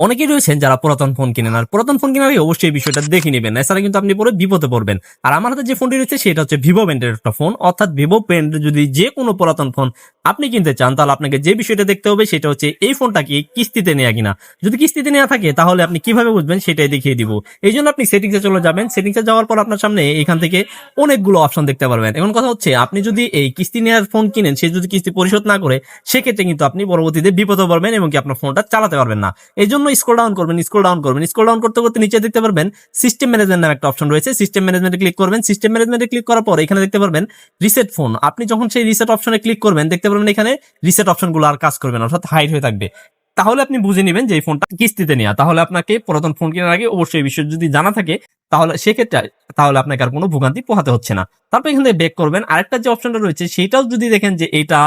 অনেকেই রয়েছেন যারা পুরাতন ফোন কিনেন, আর পুরাতন ফোন কেনার অবশ্যই বিষয়টা দেখে নেবেন। এছাড়া কিন্তু আপনি পরে বিপদে পড়বেন। আর আমার হাতে যে ফোনটি রয়েছে, সেটা হচ্ছে ভিভো ব্র্যান্ডের একটা ফোন অর্থাৎ ভিভো ব্র্যান্ডের যদি যে কোনো পুরাতন ফোন আপনি কিনতে চান, তাহলে আপনাকে যে বিষয়টা দেখতে হবে সেটা হচ্ছে এই ফোনটা কি কিস্তিতে নেওয়া কিনা। যদি কিস্তিতে নেওয়া থাকে, তাহলে আপনি কীভাবে বুঝবেন সেটাই দেখিয়ে দিব। এই জন্য আপনি সেটিংসে চলে যাবেন। সেটিংসে যাওয়ার পর আপনার সামনে এখান থেকে অনেকগুলো অপশন দেখতে পারবেন। এখন কথা হচ্ছে, আপনি যদি এই কিস্তি নেওয়ার ফোন কিনেন, সে যদি কিস্তি পরিশোধ না করে, সেক্ষেত্রে কিন্তু আপনি পরবর্তীতে বিপদে পড়বেন এবং কি আপনার ফোনটা চালাতে পারবেন না। এই জন্য স্ক্রল ডাউন করবেন স্ক্রল ডাউন করবেন স্ক্রল ডাউন করতে করতে নিচে দেখতে পারবেন সিস্টেম ম্যানেজমেন্ট নামে একটা অপশন রয়েছে। সিস্টেম ম্যানেজমেন্টে ক্লিক করবেন। সিস্টেম ম্যানেজমেন্টে ক্লিক করার পর এখানে দেখতে পারবেন রিসেট ফোন আপনি যখন সেই রিসেট অপশনে ক্লিক করবেন, দেখতে পারবেন এখানে রিসেট অপশনগুলো আর কাজ করবে না, অর্থাৎ হাইড হয়ে থাকবে। তাহলে আপনি বুঝে নেবেন যে এই ফোনটা কিস্তিতে নেওয়া তাহলে আপনাকে পুরাতন ফোন কেনার আগে অবশ্যই এই বিষয় যদি জানা থাকে, তাহলে সেক্ষেত্রে তাহলে আপনাকে আর কোনো ভোগান্তি পোহাতে হচ্ছে না। তারপর এখান থেকে বেক করবেন। আরেকটা যে অপশনটা রয়েছে, সেটাও যদি দেখেন যে এটা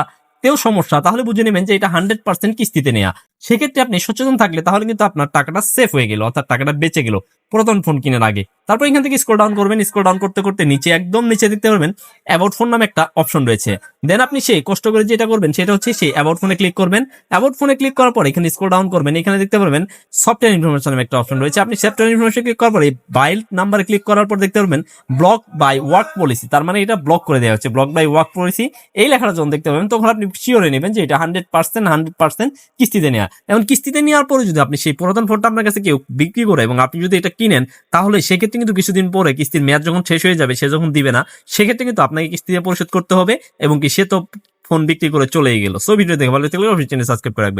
তেও সমস্যা, তাহলে বুঝে নেবেন যে এটা হান্ড্রেড পার্সেন্ট কিস্তিতে নেওয়া সেক্ষেত্রে আপনি সচেতন থাকলে তাহলে কিন্তু আপনার টাকাটা সেফ হয়ে গেল, অর্থাৎ টাকাটা বেঁচে গেল, পুরাতন ফোন কেনার আগে। তারপর এখান থেকে স্ক্রল ডাউন করবেন স্ক্রল ডাউন করতে করতে নিচে, একদম নিচে দেখতে পারবেন অ্যাবাউট ফোন নামে একটা অপশন রয়েছে। দেন আপনি সেই কষ্ট করে যেটা করবেন সেটা হচ্ছে সেই অ্যাবাউট ফোনে ক্লিক করবেন। অ্যাবাউট ফোনে ক্লিক করার পর এখানে স্ক্রল ডাউন করবেন, এখানে দেখতে পারবেন সফটওয়্যার ইনফরমেশন নামে একটা অপশন রয়েছে। আপনি সফটওয়্যার ইনফরমেশন ক্লিক করার পর বাইল নাম্বারে ক্লিক করার পর দেখতে পারবেন ব্লক বাই ওয়ার্ক পলিসি তার মানে এটা ব্লক করে দেওয়া হচ্ছে। ব্লক বাই ওয়ার্ক পলিসি এই লেখাটা যখন দেখতে পাবেন, তখন আপনি শিওরে নেবেন যে এটা হান্ড্রেড পার্সেন্ট হান্ড্রেড পার্সেন্ট কিস্তিতে নেওয়া এখন কিস্তিতে নেওয়ার পরে যদি আপনি সেই পুরাতন ফোনটা আপনার কাছে কেউ বিক্রি করে এবং আপনি যদি এটা কিনেন, তাহলে সেক্ষেত্রে কিন্তু কিছুদিন পরে কিস্তির মেয়াদ যখন শেষ হয়ে যাবে, সে যখন দিবে না, সেক্ষেত্রে কিন্তু আপনাকে কিস্তিতে পরিশোধ করতে হবে এবং কি সে তো ফোন বিক্রি করে চলেই গেল। সো ভিডিও দেখে ভালো থাকলে অবশ্যই চ্যানেল সাবস্ক্রাইব করে রাখবেন।